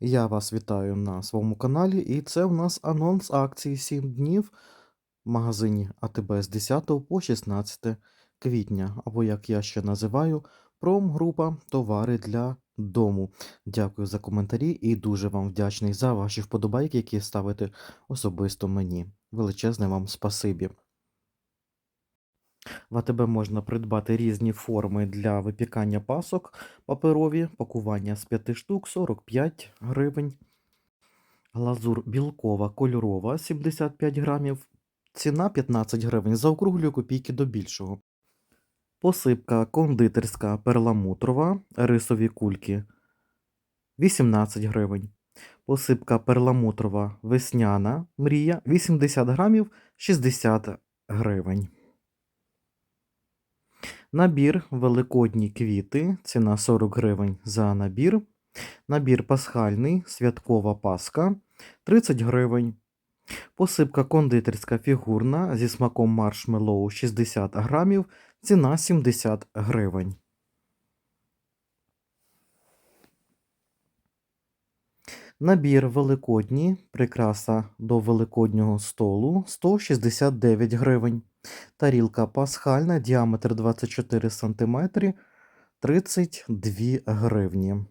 Я вас вітаю на своєму каналі, і це у нас анонс акції 7 днів в магазині АТБ з 10 по 16 квітня, або як я ще називаю, промгрупа товари для дому. Дякую за коментарі і дуже вам вдячний за ваші вподобайки, які ставите особисто мені. Величезне вам спасибі. В АТБ можна придбати різні форми для випікання пасок паперові, пакування з 5 штук 45 гривень. Глазур білкова кольорова 75 грамів. Ціна 15 гривень. Заокруглюю копійки до більшого. Посипка кондитерська перламутрова, рисові кульки 18 гривень. Посипка перламутрова весняна мрія 80 грамів 60 гривень. Набір великодні квіти, ціна 40 гривень за набір. Набір пасхальний, святкова паска 30 гривень. Посипка кондитерська фігурна зі смаком маршмеллоу 60 грамів, ціна 70 гривень. Набір великодній, прикраса до великоднього столу 169 гривень. Тарілка пасхальна, діаметр 24 см, 32 гривні.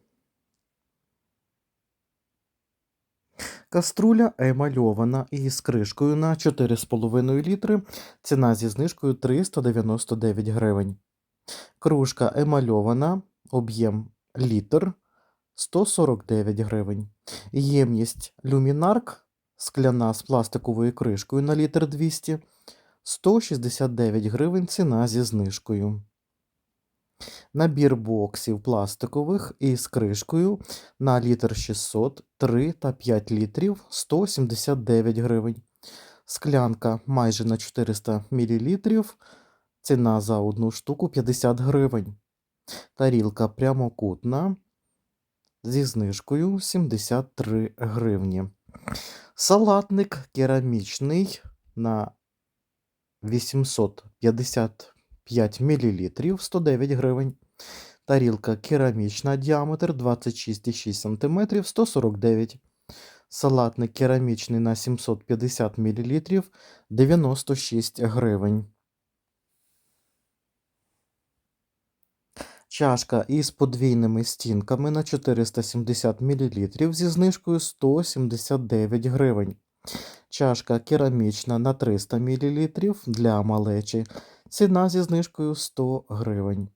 Каструля емальована із кришкою на 4,5 літри. Ціна зі знижкою 399 гривень. Кружка емальована, об'єм літр 149 гривень. Ємність люмінарк скляна з пластиковою кришкою на літр 200 169 гривень ціна зі знижкою. Набір боксів пластикових із кришкою на літр 600, 3 та 5 літрів 179 гривень. Склянка майже на 400 мл. Ціна за одну штуку 50 гривень. Тарілка прямокутна зі знижкою 73 гривні. Салатник керамічний на 855 мл 109 гривень. Тарілка керамічна, діаметр 26,6 см 149 Салатник керамічний на 750 мл 96 гривень. Чашка із подвійними стінками на 470 мл зі знижкою 179 гривень. Чашка керамічна на 300 мл для малечі. Ціна зі знижкою 100 гривень.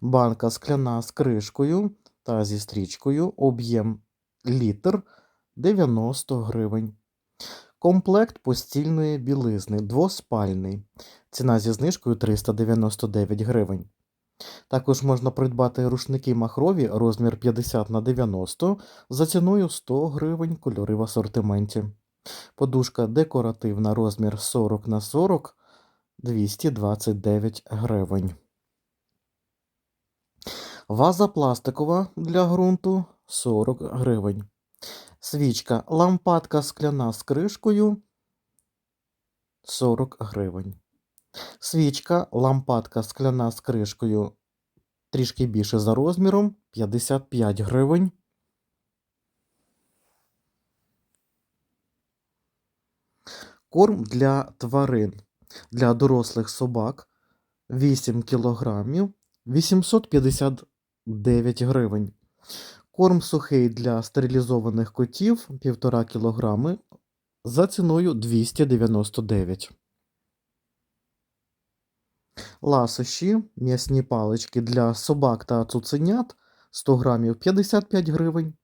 Банка скляна з кришкою та зі стрічкою. Об'єм літр 90 гривень. Комплект постільної білизни двоспальний. Ціна зі знижкою 399 гривень. Також можна придбати рушники махрові розмір 50 на 90 за ціною 100 гривень кольори в асортименті. Подушка декоративна розмір 40 на 40 229 гривень. Ваза пластикова для ґрунту 40 гривень. Свічка лампадка скляна з кришкою 40 гривень. Свічка лампадка скляна з кришкою трішки більше за розміром 55 гривень. Корм для тварин для дорослих собак 8 кг 859 гривень. Корм сухий для стерилізованих котів 1,5 кг за ціною 299 Ласощі, м'ясні палички для собак та цуценят 100 грамів 55 гривень.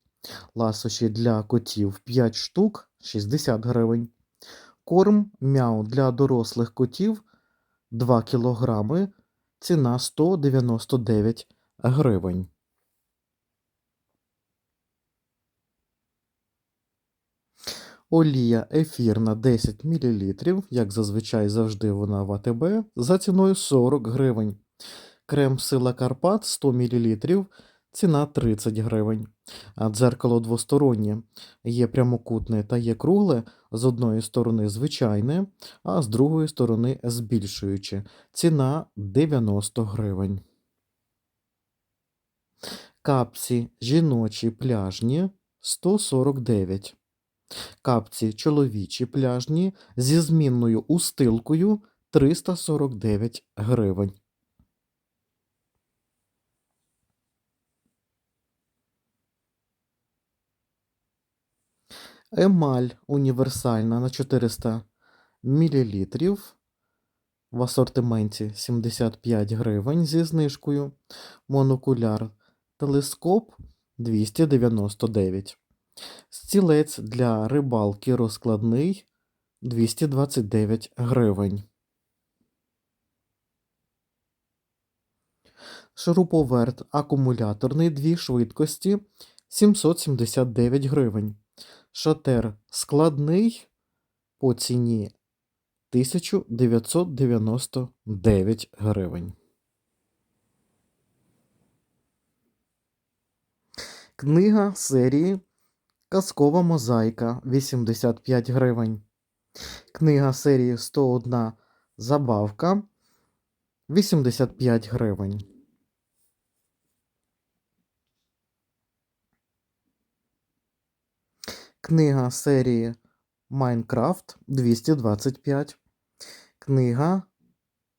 Ласощі для котів 5 штук 60 гривень. Корм мяу для дорослих котів 2 кг. Ціна 199 гривень. Олія ефірна 10 мл, як зазвичай завжди вона в АТБ, за ціною 40 гривень. Крем Сила Карпат 100 мл, ціна 30 гривень. Дзеркало двостороннє є прямокутне та є кругле, з одної сторони звичайне, а з другої сторони збільшуюче. Ціна 90 гривень. Капці жіночі пляжні 149. Капці чоловічі пляжні зі змінною устилкою 349 гривень. Емаль універсальна на 400 мл в асортименті 75 гривень зі знижкою. Монокуляр телескоп 299. Стілець для рибалки розкладний 229 гривень. Шуруповерт акумуляторний дві швидкості 779 гривень. Шатер складний по ціні 1999 гривень. Книга серії Казкова мозаїка 85 гривень. Книга серії 101 Забавка 85 гривень. Книга серії Майнкрафт 225. Книга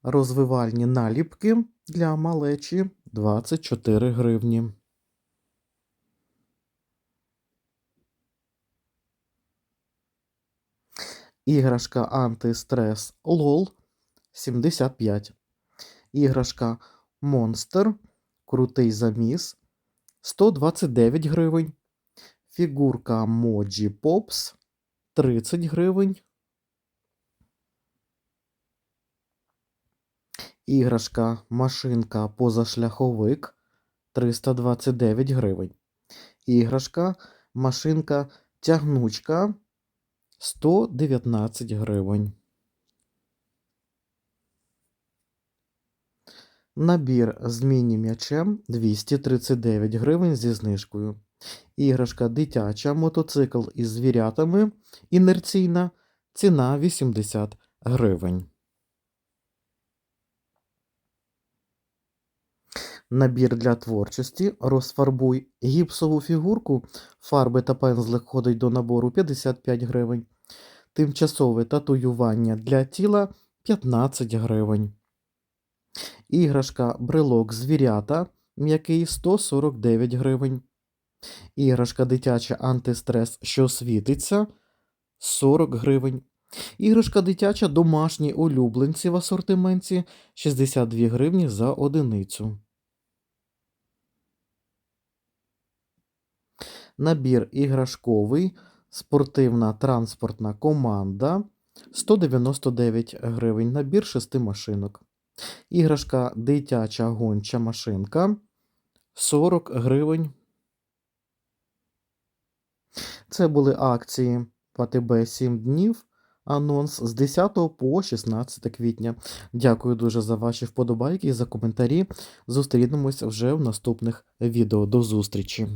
Розвивальні наліпки для малечі 24 гривні. Іграшка антистрес LOL 75. Іграшка Монстр. Крутий заміс 129 гривень. Фігурка Моджі Попс 30 гривень. Іграшка машинка позашляховик 329 гривень. Іграшка машинка тягнучка 119 гривень. Набір з міні-м'ячем 239 гривень зі знижкою. Іграшка дитяча, мотоцикл із звірятами, інерційна, ціна 80 гривень. Набір для творчості розфарбуй гіпсову фігурку, фарби та пензлик ходить до набору 55 гривень. Тимчасове татуювання для тіла 15 гривень. Іграшка брелок звірята м'який 149 гривень. Іграшка дитяча антистрес, що світиться 40 гривень. Іграшка дитяча домашні улюбленці в асортименті 62 гривні за одиницю. Набір іграшковий, спортивна транспортна команда 199 гривень. Набір 6 машинок. Іграшка дитяча гонча машинка 40 гривень. Це були акції в АТБ 7 днів. Анонс з 10 по 16 квітня. Дякую дуже за ваші вподобайки і за коментарі. Зустрінемось вже в наступних відео. До зустрічі!